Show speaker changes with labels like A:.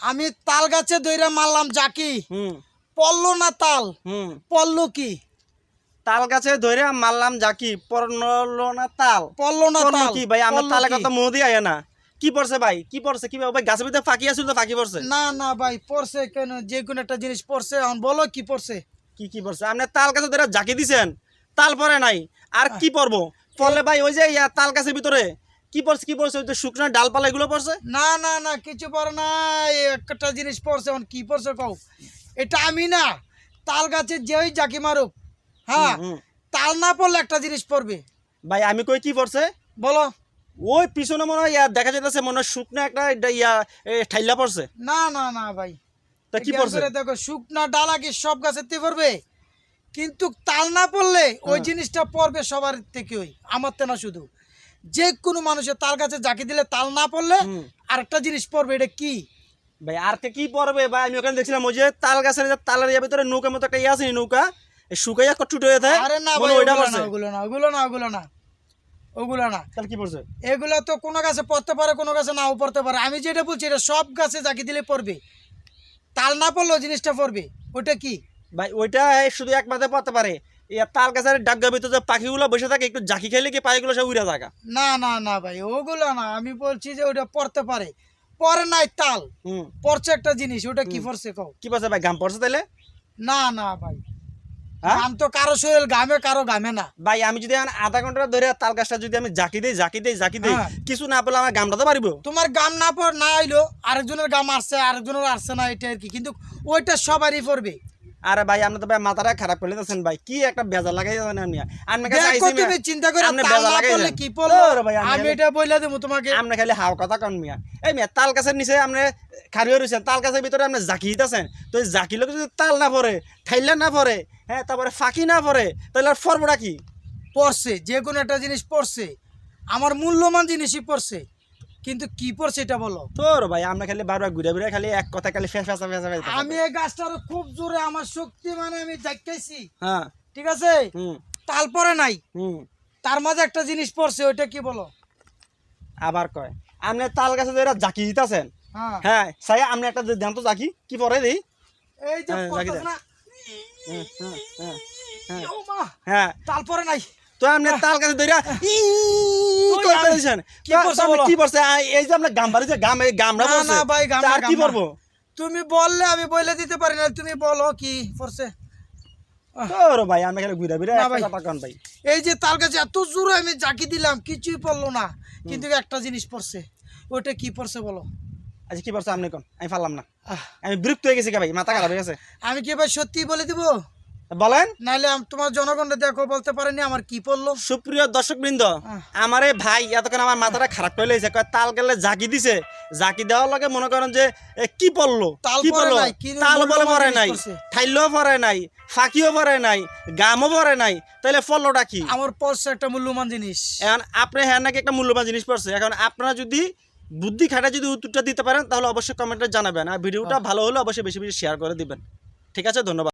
A: আমি তাল গাছে দইরা মারলাম জাকি।
B: হুম।
A: পড়ল না তাল?
B: হুম।
A: পড়ল কি?
B: তাল গাছে ধরে মারলাম জাকি। পড়ল না তাল?
A: পড়ল না তাল?
B: কি ভাই? আমার তালে? কথা মুহ দিয়ে আয় না। কি পড়ছে ভাই? কি পড়ছে? কি ভাই? গাছের ভিতরে ফাঁকি আছিল তো ফাঁকি পড়ছে।
A: না না ভাই পড়ছে কেন? যে কোনো একটা জিনিস পড়ছে। এখন বলো কি পড়ছে?
B: কি কি পড়ছে? আপনি তাল গাছে ধরে জাকি দিছেন। তাল পরে নাই। আর কি পড়ব? পড়লে ভাই ওই যে ইয়া তাল গাছের ভিতরে কি পড়ছে কি পড়ছে? ওই যে শুকনো ডালপালা এগুলো পড়ছে?
A: না না না কিছু পড়ে না একটা জিনিস পড়ছে এখন কি পড়ছে কও? এটা আমি না তাল গাছে যেই জাকি মারুক হ্যাঁ। তাল না পড়লে একটা জিনিস পড়বে।
B: ভাই আমি কই কি পড়ছে?
A: বলো।
B: ওই পিছনে মনে হয় ইয়া দেখা যাইতেছে মনে হয় শুকনো একটা ইয়া ঠাইলা পড়ছে।
A: না না না ভাই।
B: তা কি পড়ছে?
A: দেখো শুকনা ডালা কি সব গাছের থেকে পড়বে কিন্তু তাল না পড়লে ওই
B: হ্যাঁ।
A: জিনিসটা পড়বে সবার থেকে ওই আমার তো না শুধু। যে কোনো মানুষের তাল গাছে জাকি দিলে তাল না পড়লে। আরেকটা জিনিস পড়বে এটা কি?
B: ভাই আর কে পড়বে? ভাই আমি ওখানে দেখছিলাম ওই যে তাল গাছের তালের ইয়া ভিতরে নৌকার মতো একটা ইয়ে আছে নৌকা শুকাইয়া কটুট হয়ে থাকে
A: আরে না ভাই
B: ওইটা
A: ওগুলো
B: পড়ছে
A: না ওগুলো না ওগুলো না ওগুলো না ওগুলো না।
B: তাহলে কি পড়ছে?
A: এগুলো তো কোনো গাছে পড়তে পারে কোনো গাছে নাও পড়তে পারে। আমি যেটা বলছি এটা সব গাছে জাকি দিলে পড়বে। তাল না পড়লেও জিনিসটা পড়বে ওটা কি?
B: ভাই ওইটা শুধু এক মাথায় পড়তে পারে। তাল গাছের ডাগ্গার ভিতরে যে পাখিগুলো বসে থাকে একটু জাকি খেলে কি পাখিগুলো সব উড়ে থাকা
A: না না না ভাই ওগুলো না আমি বলছি যে ওটা পড়তে পারে। পরে নাই তাল। পড়ছে একটা জিনিস ওটা কি পড়ছে কও?
B: কি পড়ছে ভাই গাম পড়ছে তাহলে
A: না না ভাই।
B: হ্যাঁ?
A: গাম তো কারও শরীর গামে কারও গামে না।
B: ভাই আমি যদি এখন আধা ঘণ্টা ধরে তাল গাছটা যদি আমি জাকি দেই জাকি দেই জাকি দেই
A: হ্যাঁ।
B: কিছু না পেলে আমার গামটা তো পারিব
A: তোমার গাম না পড় না আইলো আরেকজনের গাম আসছে আরেকজনের আসছে না এটা আর কি। কিন্তু ওইটা সবারই পড়বে।
B: আরে ভাই আপনি তো ভাই মাথাটা খারাপ করে দিতেছেন ভাই। কি একটা বেজার লাগাই যাবেন আপনি আপনার কাছে
A: তুমি চিন্তা করে
B: আপনি বেজা লাগাই দেন।
A: কি পড়ল?
B: ভাই, আমি
A: আমি এটা বইলা দেবো তোমাকে।
B: আপনি খালি হাও কথা কন মিয়া। এই মিয়া তাল গাছের নিচে আপনি খারি রয়েছেন তাল গাছের ভিতরে আপনি জাকি দিতেছেন। তো জাকি লোক যদি তাল না পড়ে ঠাইলা না পড়ে হ্যাঁ তারপরে ফাঁকি না পড়ে তাহলে আর ফরবটা কি?
A: পড়ছে যে কোনো একটা জিনিস পড়ছে। আমার মূল্যবান জিনিসই পড়ছে। কিন্তু কি পড়ছে এটা বলো।
B: তোর ভাই আমরা খালি বারবার ঘুরে ঘুরে খালি এক কথা খালি ফেসা ফেসা ফেসা
A: আমি এই গাছটার খুব জোরে আমার শক্তি মানে আমি দেখাইছি
B: হ্যাঁ।
A: ঠিক আছে?
B: হুম।
A: তাল পরে নাই।
B: হুম।
A: তার মাঝে একটা জিনিস পড়ছে ওইটা কি বলো?
B: আবার কয় আপনি তাল গাছে ধরে জাকি দিতেছেন?
A: হ্যাঁ।
B: হ্যাঁ সাই আপনি একটা দেন তো জাকি কি পরে দিই?
A: এই যে
B: হ্যাঁ, দে।
A: না।
B: হ্যাঁ, হ্যাঁ, হ্যাঁ, হ্যাঁ।
A: ও মা,
B: হ্যাঁ।
A: তাল পরে নাই।
B: তো আপনি তাল গাছে ধরে
A: তুই আমি- কি করছ
B: কি করছে? এই যে আপনার গাম বাড়িছে গাম এই গামরা
A: না, না ভাই, গাম
B: কি
A: গাম তুমি বললে আমি বলে দিতে পারি না তুমি বলো কি পড়ছে।
B: তোর ভাই আমি খালি ঘুরে ঘুরে একটা
A: ভাই।
B: ভাই।
A: এই যে তাল গাছে এত জোরে আমি জাকি দিলাম কিছুই পড়ল না কিন্তু একটা জিনিস পড়ছে ওইটা কি পড়ছে বলো?
B: আচ্ছা কি করছে আপনি কোন? আমি পারলাম না। আমি বিরক্ত হয়ে গেছি কে ভাই? মাথা খারাপ হয়ে গেছে।
A: আমি কি এবার সত্যি বলে দিব?
B: বলেন?
A: তোমার জনগণকে দেখো বলতে পারেনি আমার কি পড়ল।
B: সুপ্রিয় দর্শক বৃন্দ আমার ভাই এতক্ষণ আমার মাথাটা খারাপ করে লেগেছে তাল গেলে জাকি দিছে। জাকি দেওয়ার লগে মনে করেন যে কি পড়ল?
A: তাল
B: কি পড়ল?
A: নাই,
B: তাল বলে নাই ফাঁকিও নাই গামও পড়ে নাই। তাহলে ফলটা কি?
A: আমার পড়ছে একটা মূল্যবান জিনিস।
B: এখন আপনি হ্যাঁ নাকি একটা মূল্যবান জিনিস পড়ছে? এখন আপনারা যদি বুদ্ধি খাটা যদি উত্তরটা দিতে পারেন তাহলে অবশ্যই কমেন্টে জানাবেন। আর ভিডিওটা ভালো হলে অবশ্যই বেশি বেশি শেয়ার করে দিবেন। ঠিক আছে ধন্যবাদ।